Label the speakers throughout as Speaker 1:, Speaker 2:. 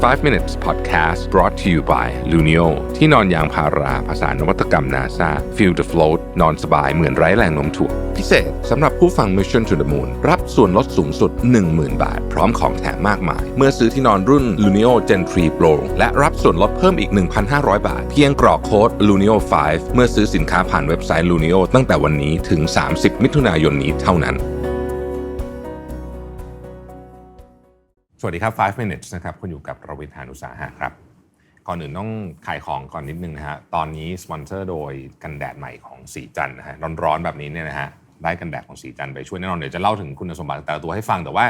Speaker 1: 5 minutes podcast brought to you by Luno ที่นอนยางพาราภาษานวัตกรรม NASA feel the float นอนสบายเหมือนไร้แรงโน้มถ่วงพิเศษสำหรับผู้ฟัง Mission to the Moon รับส่วนลดสูงสุด 10,000 บาท พร้อมของแถมมากมาย เมื่อซื้อที่นอนรุ่น Luno Gen 3 Pro และรับส่วนลดเพิ่มอีก 1,500 บาท เพียงกรอกโค้ด Luno 5 เมื่อซื้อสินค้าผ่านเว็บไซต์ Luno ตั้งแต่วันนี้ถึง 30 มิถุนายนนี้เท่านั้น สวัสดีครับ 5 minutes นะครับ คุณอยู่กับรวิทยานุสาหะครับ ก่อนอื่นต้องขายของก่อนนิดนึงนะฮะ ตอนนี้สปอนเซอร์โดยกันแดดใหม่ของสีจันนะฮะ ร้อนๆแบบนี้เนี่ยนะฮะ ได้กันแดดของสีจันไปช่วยแน่นอน เดี๋ยวจะเล่าถึงคุณสมบัติแต่ละตัวให้ฟัง แต่ว่า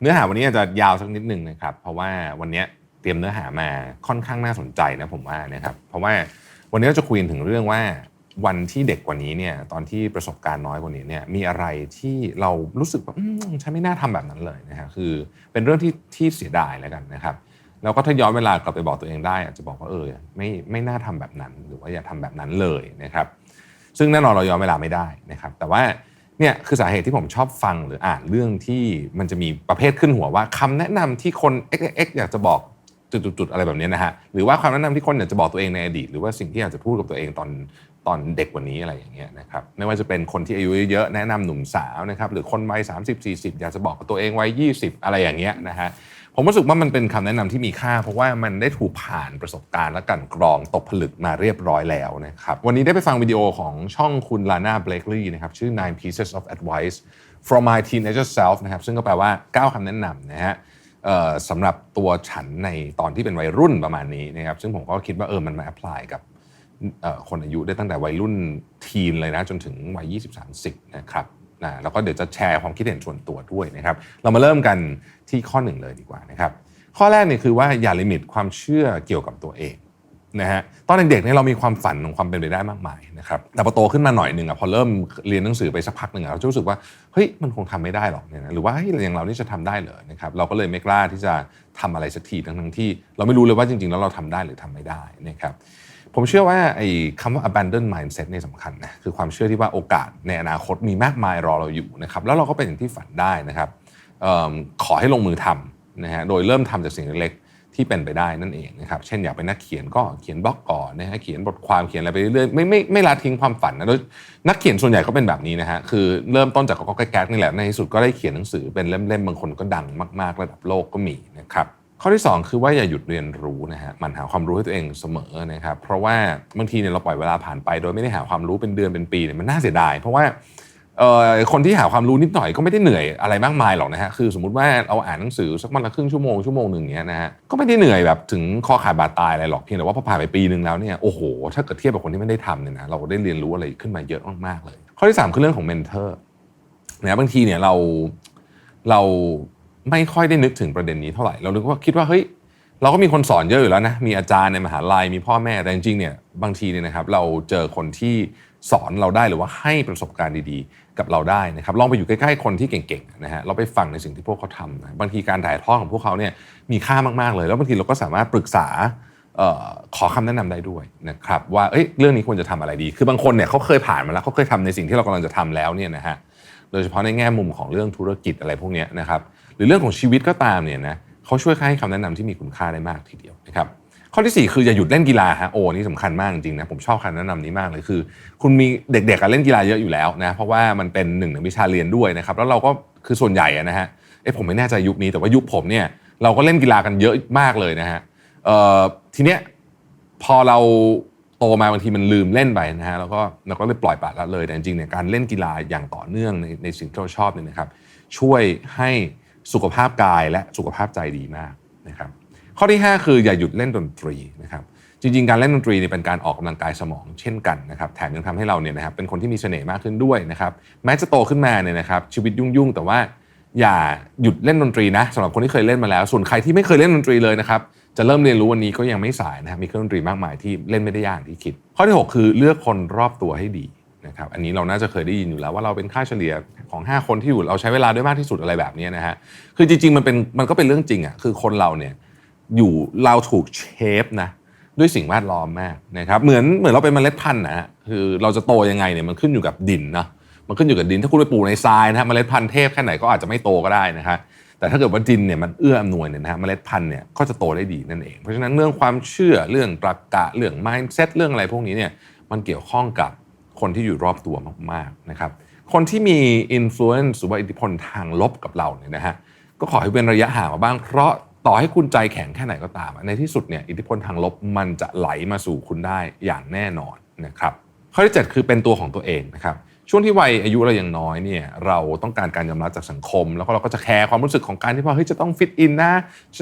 Speaker 1: เนื้อหาวันนี้อาจจะยาวสักนิดนึงนะครับ เพราะว่าวันนี้เตรียมเนื้อหามาค่อนข้างน่าสนใจนะผมว่านะครับ เพราะว่าวันนี้เราจะคุยถึงเรื่องว่า วันที่เด็กกว่านี้เนี่ยตอนที่ประสบการณ์น้อยกว่านี้เนี่ยมีอะไรที่เรารู้สึกแบบฉันไม่น่าทำแบบนั้นเลยนะฮะคือเป็นเรื่องที่ที่เสียดายแล้วกันนะครับแล้วก็ถ้าย้อนเวลากลับไปบอกตัวเองได้ อาจจะบอกว่าเออไม่ไม่น่าทำแบบนั้น หรือว่าอย่าทำแบบนั้นเลยนะครับ ซึ่งแน่นอนเราย้อนเวลาไม่ได้นะครับ แต่ว่าเนี่ยคือสาเหตุที่ผมชอบฟังหรืออ่านเรื่องที่มันจะมีประเภทขึ้นหัวว่าคำแนะนำที่คน x x อยากจะบอก จุดๆอะไรแบบนี้นะฮะหรือว่าคำแนะนำที่คนอยากจะบอกตัวเองในอดีต หรือว่าสิ่งที่อยากจะพูดกับตัวเองตอนตอนเด็กกว่านี้อะไรอย่างเงี้ยนะครับไม่ว่าจะเป็นคนที่อายุเยอะแนะนำหนุ่มสาวนะครับหรือคนวัย30 40อยากจะบอกกับตัวเองวัย20อะไรอย่างเงี้ยนะฮะผมรู้สึกว่ามันเป็นคำแนะนำที่มีค่า เพราะว่ามันได้ถูกผ่านประสบการณ์และกลันกรองตกผลึกมาเรียบร้อยแล้วนะครับวันนี้ได้ไปฟังวิดีโอของช่องคุณลาน่าเบลกลีย์นะครับชื่อ nine pieces of advice from my teenager self นะครับซึ่งก็แปลว่า 9คำแนะนำนะฮะ สำหรับตัวฉันในตอนที่เป็นวัยรุ่นประมาณนี้นะครับซึ่งผมก็คิดว่าเออมันมา apply กับคนอายุได้ตั้งแต่วัยรุ่นทีนเลยนะจนถึงวัย 20-30 นะครับนะแล้วก็เดี๋ยวจะแชร์ความคิดเห็นส่วนตัวด้วยนะครับ เรามาเริ่มกันที่ข้อหนึ่งเลยดีกว่านะครับ ข้อแรกเนี่ยคือว่าอย่าลิมิตความเชื่อเกี่ยวกับตัวเอง นะฮะตอนเด็กๆเนี่ยเรามีความฝันของความเป็นไปได้มากมายนะครับแต่พอโตขึ้นมาหน่อยหนึ่งอะพอเริ่มเรียนหนังสือไปสักพักหนึ่งอะเราจะรู้สึกว่าเฮ้ยมันคงทำไม่ได้หรอกเนี่ยนะหรือว่าเฮ้ยอย่างเรานี่จะทำได้เหรอนะครับเราก็เลยไม่กล้าที่จะทำอะไรสักทีทั้งๆที่ เราไม่รู้เลยว่าจริงๆแล้วเราทำได้หรือทำไม่ได้นะครับผมเชื่อว่าไอ้คำว่า abandon mindset เนี่ยสำคัญนะคือความเชื่อที่ว่าโอกาสในอนาคตมีมากมายรอเราอยู่นะครับแล้วเราก็เป็นอย่างที่ฝันได้นะครับออขอให้ลงมือทำนะฮะโดยเริ่มทำจากสิ่งเล็ก ที่เป็นไปได้นั่นเองนะครับ เช่นอยากเป็นนักเขียนก็เขียนบล็อกก่อนนะฮะเขียนบทความเขียนอะไรไปเรื่อยๆไม่ไม่ไม่ละทิ้งความฝันนะโดยนักเขียนส่วนใหญ่ก็เป็นแบบนี้นะฮะคือเริ่มต้นจากก็แก๊กนี่แหละในที่สุดก็ได้เขียนหนังสือเป็นเล่มๆบางคนก็ดังมากๆ ระดับโลกก็มีนะครับข้อที่ 2 คือว่าอย่าหยุดเรียนรู้นะฮะมันหาความรู้ให้ตัวเองเสมอนะครับเพราะว่าบางทีเนี่ยเราปล่อยเวลาผ่านไป โดยไม่ได้หาความรู้เป็นเดือนเป็นปีเนี่ยมันน่าเสียดาย เพราะว่า คนที่หาความรู้นิดหน่อยก็ไม่ได้เหนื่อยอะไรมากมายหรอกนะฮะคือสมมติว่าเราอ่านหนังสือสักวันละครึ่งชั่วโมงชั่วโมงหนึ่งเนี้ยนะฮะก็ไม่ได้เหนื่อยแบบถึงคอขาดบาดตายอะไรหรอกเพียงแต่ว่าพอผ่านไปปีหนึ่งแล้วเนี่ยโอ้โหถ้าเกิดเทียบกับคนที่ไม่ได้ทำเนี่ยนะเราได้เรียนรู้อะไรขึ้นมาเยอะมากๆเลย ข้อที่สามคือเรื่องของเมนเทอร์นะบางทีเนี่ยเราเราไม่ค่อยได้นึกถึงประเด็นนี้เท่าไหร่เราคิดว่าคิดว่าเฮ้ยเราก็มีคนสอนเยอะอยู่แล้วนะมีอาจารย์ในมหาลัยมีพ่อแม่แต่จริงๆเนี่ยบางทีเนี่ยนะครับเราเจอคนที่ สอนเราได้หรือว่าให้ประสบการณ์ดีๆ กับเราได้นะครับ ลองไปอยู่ใกล้ๆคนที่เก่งๆนะฮะเราไปฟังในสิ่งที่พวกเขาทำนะบางทีการถ่ายทอดของพวกเขาเนี่ยมีค่ามากๆเลย แล้วบางทีเราก็สามารถปรึกษาออขอคำแนะนำได้ด้วยนะครับว่าเเรื่องนี้ควรจะทำอะไรดี คือบางคนเนี่ยเขาเคยผ่านมาแล้วเขาเคยทำในสิ่งที่เรากำลังจะทำแล้วเนี่ยนะฮะโดยเฉพาะในแง่มุมของเรื่องธุรกิจอะไรพวกนี้นะครับหรือเรื่องของชีวิตก็ตามเนี่ยนะเขาช่วยให้คำแนะนำที่มีคุณค่าได้มากทีเดียวนะครับ ข้อที่ 4 คืออย่าหยุดเล่นกีฬาฮะโอ้นี่สำคัญมากจริงๆนะผมชอบคำแนะนำนี้มากเลยคือ คุณมีเด็กๆเล่นกีฬาเยอะอยู่แล้วนะเพราะว่ามันเป็นหนึ่งในวิชาเรียนด้วยนะครับแล้วเราก็คือส่วนใหญ่นะฮะเอ้ผมไม่แน่ใจยุคนี้แต่ว่ายุคผมเนี่ยเราก็เล่นกีฬากันเยอะมากเลยนะฮะทีเนี้ยพอเราโตมาบางทีมันลืมเล่นไปนะฮะแล้วก็เราก็เลยปล่อยปละละเลยแต่จริงๆเนี่ยการเล่นกีฬาอย่างต่อเนื่องในในสิ่งที่เราชอบเนี่ยนะครับ ช่วยให้สุขภาพกายและสุขภาพใจดีมากนะครับ ข้อที่ 5 คืออย่าหยุดเล่นดนตรีนะครับจริงๆ การเล่นดนตรีเนี่ยเป็นการออกกำลังกายสมองเช่นกันนะครับแถมยังทำให้เราเนี่ยนะครับเป็นคนที่มีเสน่ห์มากขึ้นด้วยนะครับแม้จะโตขึ้นมาเนี่ยนะครับชีวิตยุ่งๆ แต่ว่าอย่าหยุดเล่นดนตรีนะสำหรับคนที่เคยเล่นมาแล้ว ส่วนใครที่ไม่เคยเล่นดนตรีเลยนะครับจะเริ่มเรียนรู้วันนี้ก็ยังไม่สายนะครับมีเครื่องดนตรีมากมายที่เล่นไม่ได้ยากอย่างที่คิด ข้อที่ 6 คือเลือกคนรอบตัวให้ดีนะครับอันนี้เราน่าจะเคยได้ยินอยู่แล้วว่าเราเป็นค่าเฉลี่ยของ 5 คนที่อยู่เราใช้เวลาด้วยมากที่สุดอะไรแบบนี้นะฮะคือจริงๆมันเป็นมันก็เป็นเรื่องจริงอะคือคนเราเนี่ย อยู่เราถูกเชฟนะด้วยสิ่งแวดล้อมมากนะครับเหมือนเหมือนเราเป็นเมล็ดพันธุ์นะฮะคือเราจะโตยังไงเนี่ยมันขึ้นอยู่กับดินนะมันขึ้นอยู่กับดินถ้าคุณไปปลูกในทรายนะฮะเมล็ดพันธุ์เทพแค่ไหนก็อาจจะไม่โตก็ได้นะฮะแต่ถ้าเกิดว่าดินเนี่ยมันเอื้ออำนวยเนี่ยนะฮะเมล็ดพันธุ์เนี่ยก็จะโตได้ดีนั่นเอง เพราะฉะนั้นเรื่องความเชื่อเรื่องตรรกะเรื่อง mindset เรื่องอะไรพวกนี้เนี่ยมันเกี่ยวข้องกับคนที่อยู่รอบตัวมากๆนะครับคนที่มี influence หรือว่าอิทธิพลทางลบกับเราเนี่ยนะฮะก็ขอให้เป็นระยะห่างมาบ้างเพราะ ต่อให้คุณใจแข็งแค่ไหนก็ตาม ในที่สุดเนี่ยอิทธิพลทางลบมันจะไหลมาสู่คุณได้อย่างแน่นอนนะครับข้อที่ 7 คือเป็นตัวของตัวเองนะครับช่วงที่วัยอายุเรายังน้อยเนี่ยเราต้องการการยอมรับจากสังคม แล้วก็เราก็จะแคร์ความรู้สึกของการที่ว่าเฮ้ยจะต้องฟิตอินนะ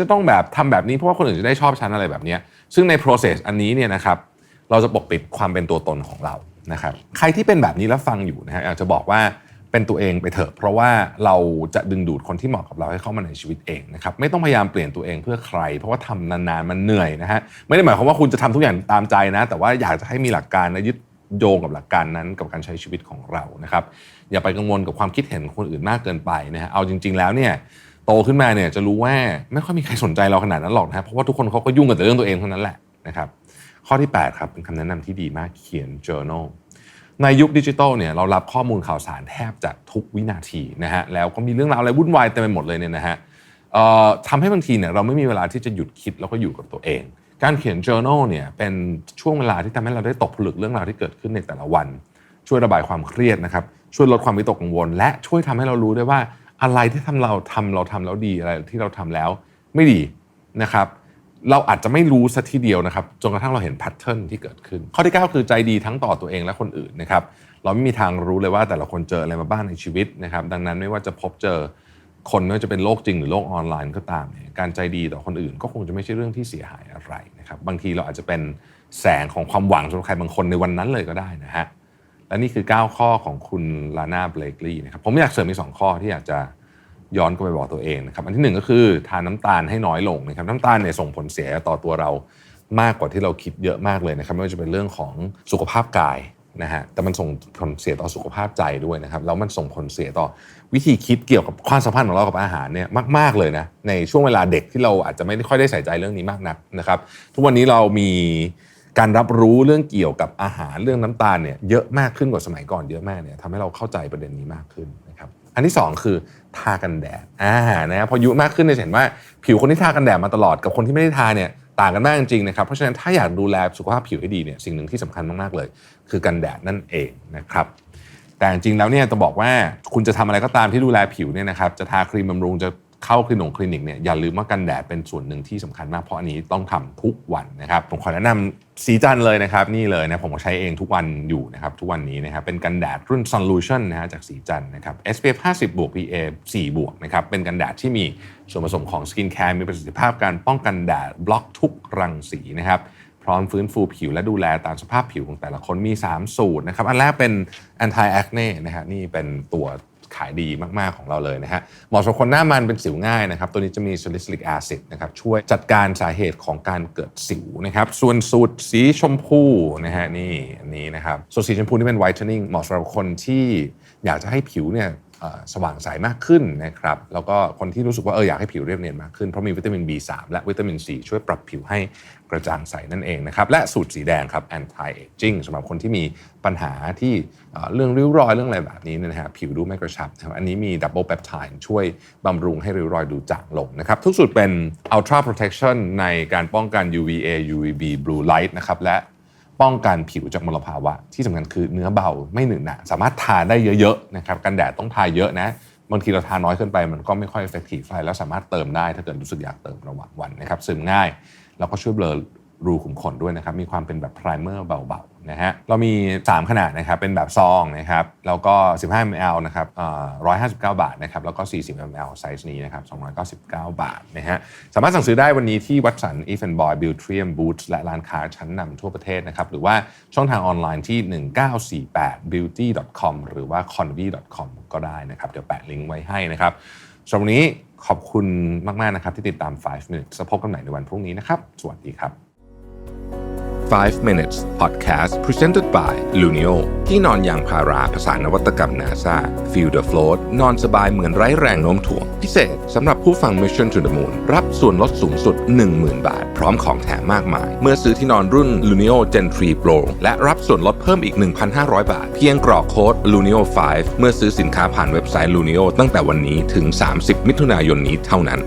Speaker 1: จะต้องแบบทำแบบนี้เพราะว่าคนอื่นจะได้ชอบฉันอะไรแบบนี้ซึ่งใน process อันนี้เนี่ยนะครับเราจะปกปิดความเป็นตัวตนของเรานะครับใครที่เป็นแบบนี้แล้วฟังอยู่นะฮะอยากจะบอกว่า เป็นตัวเองไปเถอะเพราะว่าเราจะดึงดูดคนที่เหมาะกับเราให้เข้ามาในชีวิตเองนะครับไม่ต้องพยายามเปลี่ยนตัวเองเพื่อใคร เพราะว่าทำนานๆมันเหนื่อยนะฮะไม่ได้หมายความว่าคุณจะทำทุกอย่างตามใจนะ แต่ว่าอยากจะให้มีหลักการและยึดโยงกับหลักการนั้นกับการใช้ชีวิตของเรานะครับอย่าไปกังวลกับความคิดเห็นคนอื่นมากเกินไปนะฮะเอาจริง ๆ แล้วเนี่ยโตขึ้นมาเนี่ยจะรู้ว่าไม่ค่อยมีใครสนใจเราขนาดนั้นหรอกนะเพราะว่าทุกคนเขาก็ยุ่งกับแต่เรื่องตัวเองเท่านั้นแหละนะครับข้อที่ 8 ครับเป็นคำแนะนำที่ดีมากเขียน journal ในยุคดิจิทัลเนี่ยเรารับข้อมูลข่าวสารแทบจะทุกวินาทีนะฮะแล้วก็มีเรื่องราวอะไรวุ่นวายเต็มไปหมดเลยเนี่ยนะฮะทำให้บางทีเนี่ยเราไม่มีเวลาที่จะหยุดคิดแล้วก็อยู่กับตัวเอง การเขียน journal เนี่ยเป็นช่วงเวลาที่ทำให้เราได้ตกผลึกเรื่องราวที่เกิดขึ้นในแต่ละวัน ช่วยระบายความเครียดนะครับช่วยลดความวิตกกังวล และช่วยทำให้เรารู้ได้ว่าอะไรที่ทำเราทำเราทำแล้วดีอะไรที่เราทำแล้วไม่ดีนะครับ เราอาจจะไม่รู้สัทีเดียวนะครับจนกระทั่งเราเห็นแพทเทิร์นที่เกิดขึ้น ข้อที่ 9 คือใจดีทั้งต่อตัวเองและคนอื่นนะครับเราไม่มีทางรู้เลยว่าแต่ละคนเจออะไรมาบ้างในชีวิตนะครับดังนั้นไม่ว่าจะพบเจอคนไม่ว่าจะเป็นโลกจริงหรือโลกออนไลน์ก็ตามเนี่ยการใจดีต่อคนอื่นก็คงจะไม่ใช่เรื่องที่เสียหายอะไรนะครับบางทีเราอาจจะเป็นแสงของความหวังสำหรับใครบางคนในวันนั้นเลยก็ได้นะฮะและนี่คือ 9 ข้อของคุณลาน่าเบลกลีย์นะครับผมอยากเสริมอีกสองข้อที่อยากจะ ย้อนกลับไปบอกตัวเองนะครับอันที่หนึ่งก็คือทานน้ำตาลให้น้อยลงนะครับน้ำตาลเนี่ยส่งผลเสียต่อตัวเรามากกว่าที่เราคิดเยอะมากเลยนะครับไม่ว่าจะเป็นเรื่องของสุขภาพกายนะฮะแต่มันส่งผลเสียต่อสุขภาพใจด้วยนะครับแล้วมันส่งผลเสียต่อวิธีคิดเกี่ยวกับความสัมพันธ์ของเรากับอาหารเนี่ยมาก ๆเลยนะในช่วงเวลาเด็กที่เราอาจจะไม่ได้ค่อยได้ใส่ใจเรื่องนี้มากนักนะครับ ทุกวันนี้เรามีการรับรู้เรื่องเกี่ยวกับอาหารเรื่องน้ำตาลเนี่ยเยอะมากขึ้นกว่าสมัยก่อนเยอะมากเนี่ยทำให้เราเข้าใจประเด็นนี้มากขึ้น อันที่ 2 คือทากันแดดอ่านะพออายุมากขึ้นเนี่ยเห็นว่าผิวคนที่ทากันแดดมาตลอดกับคนที่ไม่ได้ทาเนี่ยต่างกันมากจริงๆนะครับเพราะฉะนั้นถ้าอยากดูแลสุขภาพผิวให้ดีเนี่ยสิ่งหนึ่งที่สำคัญมากๆเลย คือกันแดดนั่นเองนะครับแต่จริงๆแล้วเนี่ยจะบอกว่าคุณจะทำอะไรก็ตามที่ดูแลผิวเนี่ยนะครับจะทาครีมบำรุงจะ เข้าคลินิกคลินิกเนี่ยอย่าลืมว่ากันแดดเป็นส่วนหนึ่งที่สำคัญมากเพราะอันนี้ต้องทำทุกวันนะครับผมขอแนะนำสีจันเลยนะครับนี่เลยนะผมก็ใช้เองทุกวันอยู่นะครับทุกวันนี้นะครับเป็นกันแดดรุ่น Solution นะฮะจากสีจันนะครับ SPF 50บวก PA 4บวกนะครับเป็นกันแดดที่มีส่วนผสมของสกินแคร์มีประสิทธิภาพการป้องกันแดดบล็อกทุกรังสีนะครับพร้อมฟื้นฟูผิวและดูแลตามสภาพผิวของแต่ละคนมี 3 สูตรนะครับอันแรกเป็น anti acne นะฮะนี่เป็นตัว ขายดีมากๆของเราเลยนะฮะเหมาะสำหรับคนหน้ามันเป็นสิวง่ายนะครับ ตัวนี้จะมี salicylic acid นะครับช่วยจัดการสาเหตุของการเกิดสิวนะครับ ส่วนสูตรสีชมพูนะฮะนี่อันนี้นะครับส่วนสีชมพูนี่เป็นไวท์เทนนิ่งเหมาะสำหรับคนที่อยากจะให้ผิวเนี่ย สว่างใสมากขึ้นนะครับแล้วก็คนที่รู้สึกว่าเอออยากให้ผิวเรียบเนียนมากขึ้น เพราะมีวิตามิน B3 และวิตามิน C ช่วยปรับผิวให้กระจ่างใสนั่นเองนะครับและสูตรสีแดงครับ anti aging สำหรับคนที่มีปัญหาที่เรื่องริ้วรอยเรื่องอะไรแบบนี้นะฮะผิวดูไม่กระชับนะครับอันนี้มีดับเบิล p ป p ไทด์ช่วยบำรุงให้ริ้วรอยดูจางลงนะครับทุกสูตรเป็น ultra protection ในการป้องกัน UVA UVB blue light นะครับและ ป้องกันผิวจากมลภาวะ ที่สำคัญคือเนื้อเบาไม่หนืดหนะสามารถทาได้เยอะๆนะครับกันแดดต้องทาเยอะนะบางทีเราทาน้อยเกินไปมันก็ไม่ค่อยเอฟเฟกตีฟไฟแล้วสามารถเติมได้ถ้าเกิดรู้สึกอยากเติมระหว่างวันนะครับซึมง่าย แล้วก็ช่วยเบลอรูขุมขนด้วยนะครับมีความเป็นแบบไพรเมอร์เบา นะฮะเรามี 3 ขนาดนะครับเป็นแบบซองนะครับแล้วก็ 15 ml นะครับ159บาทนะครับแล้วก็ 40 ml ไซส์นี้นะครับ299 บาทนะฮะสามารถสั่งซื้อได้วันนี้ที่วัดสันอีฟแอนบอยบิวทรีมบูธและร้านค้าชั้นนำทั่วประเทศนะครับหรือว่าช่องทางออนไลน์ที่ 1948 beauty com หรือว่า c o n v y com ก็ได้นะครับเดี๋ยวแปะลิงก์ไว้ให้นะครับสำหรับวันนี้ขอบคุณมาก ๆ นะครับที่ติดตาม 5 minutes พบกันใหม่ในวันพรุ่งนี้นะครับ สวัสดีครับ 5 minutes podcast presented by Luno ที่นอนยางพาราภาษานวัตกรรม NASA feel the float นอนสบายเหมือนไร้แรงโน้มถ่วง พิเศษสำหรับผู้ฟัง Mission to the Moon รับส่วนลดสูงสุด 10,000 บาท พร้อมของแถมมากมาย เมื่อซื้อที่นอนรุ่น Luno Gen 3 Pro และรับส่วนลดเพิ่มอีก 1,500 บาท เพียงกรอกโค้ด Luno5 เมื่อซื้อสินค้าผ่านเว็บไซต์ Luno ตั้งแต่วันนี้ถึง 30 มิถุนายนนี้เท่านั้น